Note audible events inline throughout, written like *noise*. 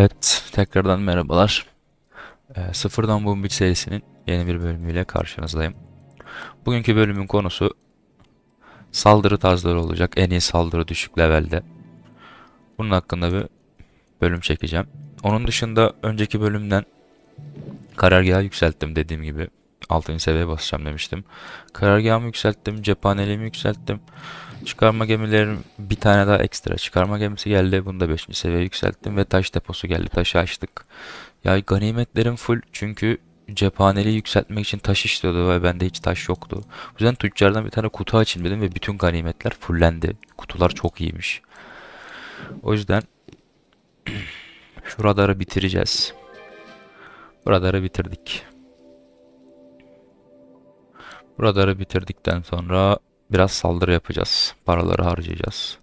Evet, tekrardan merhabalar. Ee, Sıfırdan Bombik serisinin yeni bir bölümüyle karşınızdayım. Bugünkü bölümün konusu saldırı tarzları olacak. En iyi saldırı düşük levelde. Bunun hakkında bir bölüm çekeceğim. Onun dışında önceki bölümden karargahı yükselttim dediğim gibi. 6. seviyeye basacağım demiştim. Karargahımı yükselttim, cephaneliğimi yükselttim. Çıkarma gemilerim bir tane daha ekstra çıkarma gemisi geldi. Bunu da 5. seviyeye yükselttim ve taş deposu geldi. Taşı açtık. Ya ganimetlerim full çünkü cephaneliği yükseltmek için taş istiyordu ve bende hiç taş yoktu. O yüzden tüccardan bir tane kutu açayım dedim ve bütün ganimetler fullendi. Kutular çok iyiymiş. O yüzden *clears throat* şu radarı bitireceğiz. Bu radarı bitirdik. Bu radarı bitirdikten sonra biraz saldırı yapacağız. Paraları harcayacağız.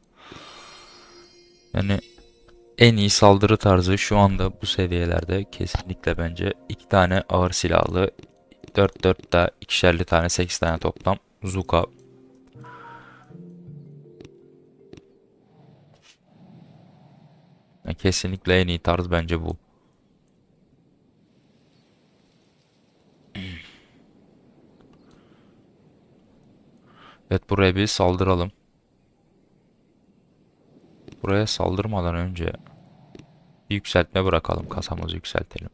Yani en iyi saldırı tarzı şu anda bu seviyelerde kesinlikle bence iki tane ağır silahlı 4 4 da ikişerli tane 8 tane toplam Zuka Yani kesinlikle en iyi tarz bence bu. Evet buraya bir saldıralım. Buraya saldırmadan önce yükseltme bırakalım. Kasamızı yükseltelim.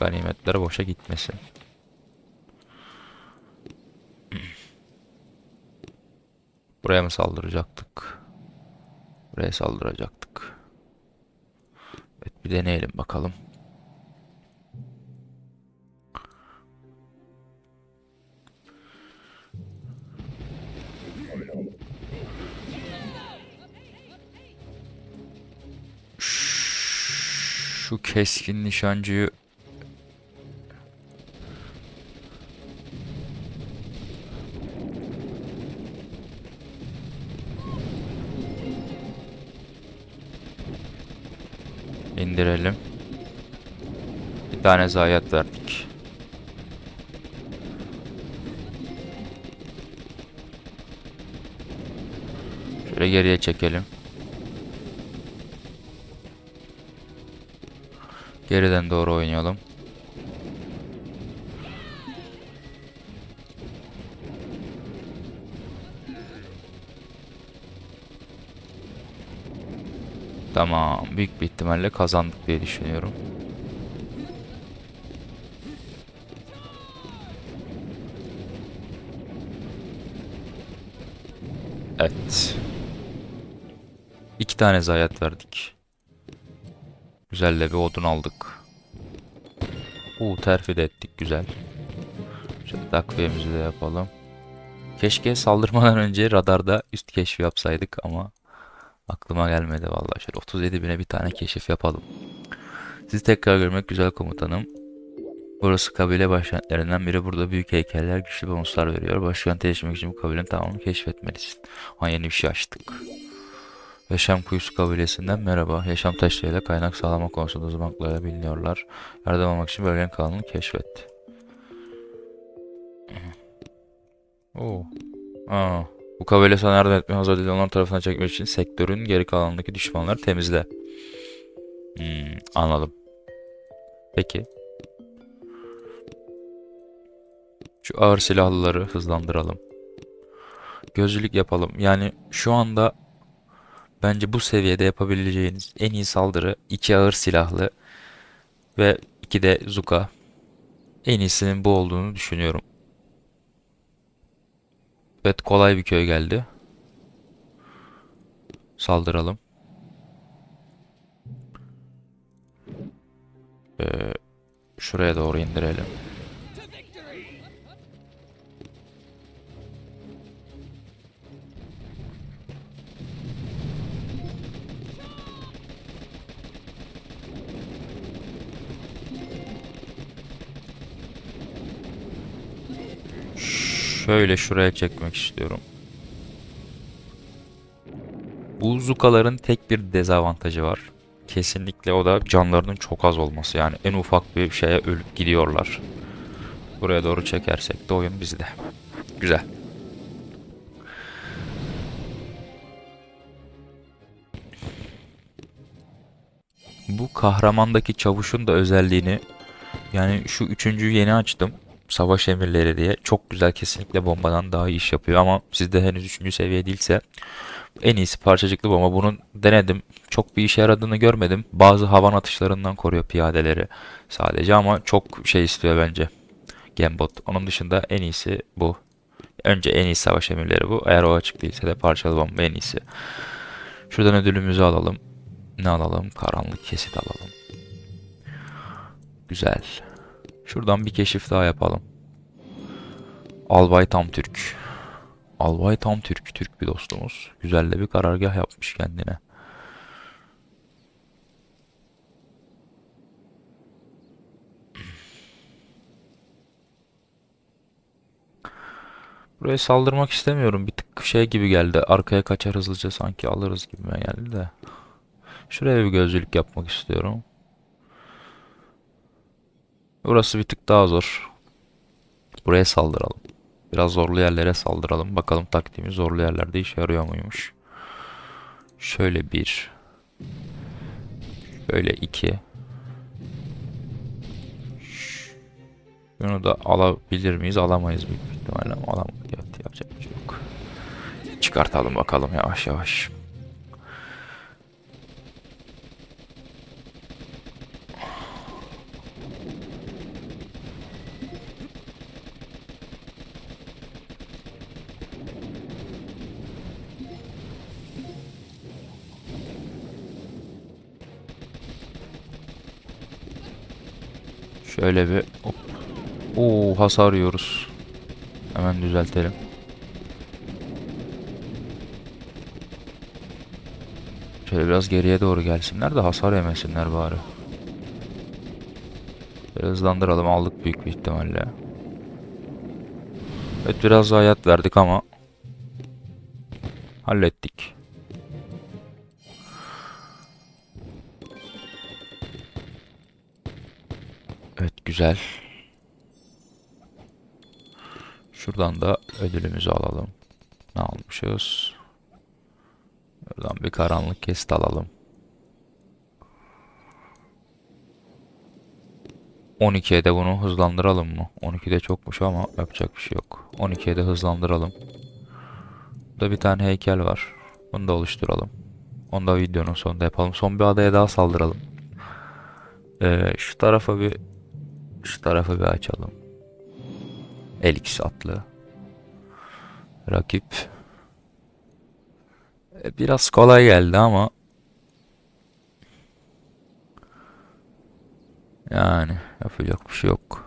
Ganimetler boşa gitmesin. Buraya mı saldıracaktık? Buraya saldıracaktık. Evet bir deneyelim bakalım. Şu keskin nişancıyı indirelim. Bir tane zayiat verdik. Şöyle geriye çekelim. Geriden doğru oynayalım. Tamam. Büyük bir ihtimalle kazandık diye düşünüyorum. Evet. İki tane zayiat verdik. Güzel de bir odun aldık. Uuu terfi de ettik güzel. Şöyle takviyemizi de yapalım. Keşke saldırmadan önce radarda üst keşfi yapsaydık ama aklıma gelmedi vallahi. Şöyle 37 bine bir tane keşif yapalım. Sizi tekrar görmek güzel komutanım. Burası kabile başkentlerinden biri. Burada büyük heykeller güçlü bonuslar veriyor. Başkente erişmek için bu kabilenin tamamını keşfetmelisin. Ha yeni bir şey açtık. Yaşam Kuyusu kabilesinden merhaba. Yaşam taşlarıyla kaynak sağlama konusunda uzmanlıklarla biliniyorlar. Yardım almak için bölgenin kanalını keşfet. Oo. Aa. Bu kabile sana yardım etmeye hazır değil. Onlar tarafına çekmek için sektörün geri kalanındaki düşmanları temizle. Hmm, anladım. Peki. Şu ağır silahlıları hızlandıralım. Gözcülük yapalım. Yani şu anda Bence bu seviyede yapabileceğiniz en iyi saldırı iki ağır silahlı ve iki de Zuka. En iyisinin bu olduğunu düşünüyorum. Evet kolay bir köy geldi. Saldıralım. Ee, şuraya doğru indirelim. Şöyle şuraya çekmek istiyorum. Bu Zukaların tek bir dezavantajı var. Kesinlikle o da canlarının çok az olması. Yani en ufak bir şeye ölüp gidiyorlar. Buraya doğru çekersek de oyun bizde. Güzel. bu kahramandaki çavuşun da özelliğini yani şu üçüncüyü yeni açtım. Savaş emirleri diye. Çok güzel kesinlikle bombadan daha iyi iş yapıyor ama sizde henüz üçüncü seviye değilse en iyisi parçacıklı bomba. Bunu denedim. Çok bir işe yaradığını görmedim. Bazı havan atışlarından koruyor piyadeleri sadece ama çok şey istiyor bence. Gambot. Onun dışında en iyisi bu. Önce en iyi savaş emirleri bu. Eğer o açık değilse de parçalı bomba en iyisi. Şuradan ödülümüzü alalım. Ne alalım? Karanlık kesit alalım. Güzel. Şuradan bir keşif daha yapalım. Albay Tam Türk. Albay Tam Türk, Türk bir dostumuz. Güzel de bir karargah yapmış kendine. Buraya saldırmak istemiyorum. Bir tık şey gibi geldi. Arkaya kaçar hızlıca sanki alırız gibi geldi de. Şuraya bir gözcülük yapmak istiyorum. Burası bir tık daha zor. Buraya saldıralım. Biraz zorlu yerlere saldıralım. Bakalım taktiğimiz zorlu yerlerde işe yarıyor muymuş. Şöyle bir. Şöyle iki. Bunu da alabilir miyiz? Alamayız büyük ihtimalle. ama Alamadık. Evet, yapacak bir şey yok. Çıkartalım bakalım yavaş yavaş. Şöyle bir. Oo hasar yiyoruz. Hemen düzeltelim. Şöyle biraz geriye doğru gelsinler de hasar yemesinler bari. Biraz hızlandıralım aldık büyük bir ihtimalle. Evet biraz daha hayat verdik ama hallettik. Evet güzel. Şuradan da ödülümüzü alalım. Ne almışız? Buradan bir karanlık kesit alalım. 12'ye de bunu hızlandıralım mı? 12'de çokmuş ama yapacak bir şey yok. 12'ye de hızlandıralım. Burada bir tane heykel var. Bunu da oluşturalım. Onu da videonun sonunda yapalım. Son bir adaya daha saldıralım. Ee, şu tarafa bir şu tarafı bir açalım. Elix atlı. Rakip. E, Biraz kolay geldi ama. Yani yapacak bir şey yok.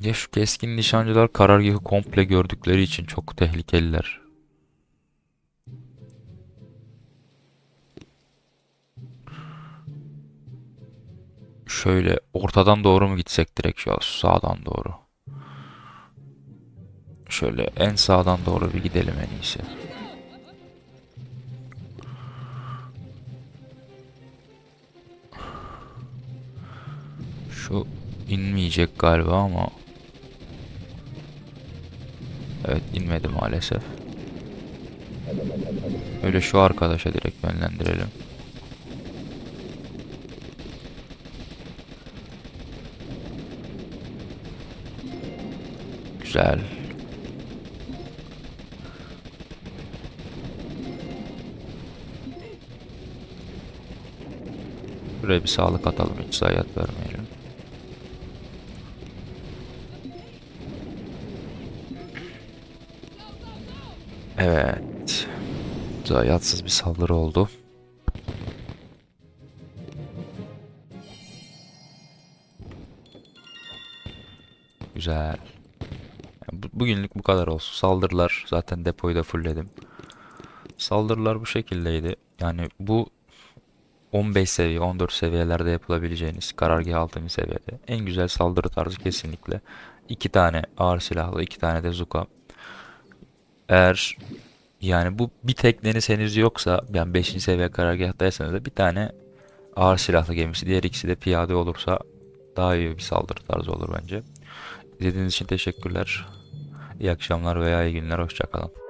Ya şu keskin nişancılar karargahı komple gördükleri için çok tehlikeliler. Şöyle ortadan doğru mu gitsek direkt şu sağdan doğru. Şöyle en sağdan doğru bir gidelim en iyisi. Şu inmeyecek galiba ama. Evet inmedi maalesef. Öyle şu arkadaşa direkt yönlendirelim. Güzel. Buraya bir sağlık atalım hiç zayiat vermeyelim. Evet. Zayiatsız bir saldırı oldu. Güzel. Bugünlük bu kadar olsun. Saldırılar zaten depoyu da fullledim. Saldırılar bu şekildeydi. Yani bu 15 seviye, 14 seviyelerde yapılabileceğiniz karargah 6. seviyede en güzel saldırı tarzı kesinlikle. İki tane ağır silahlı, iki tane de Zuka. Eğer yani bu bir tekneniz henüz yoksa yani 5. seviye karargahtaysanız da bir tane ağır silahlı gemisi, diğer ikisi de piyade olursa daha iyi bir saldırı tarzı olur bence. İzlediğiniz için teşekkürler. İyi akşamlar veya iyi günler. Hoşçakalın.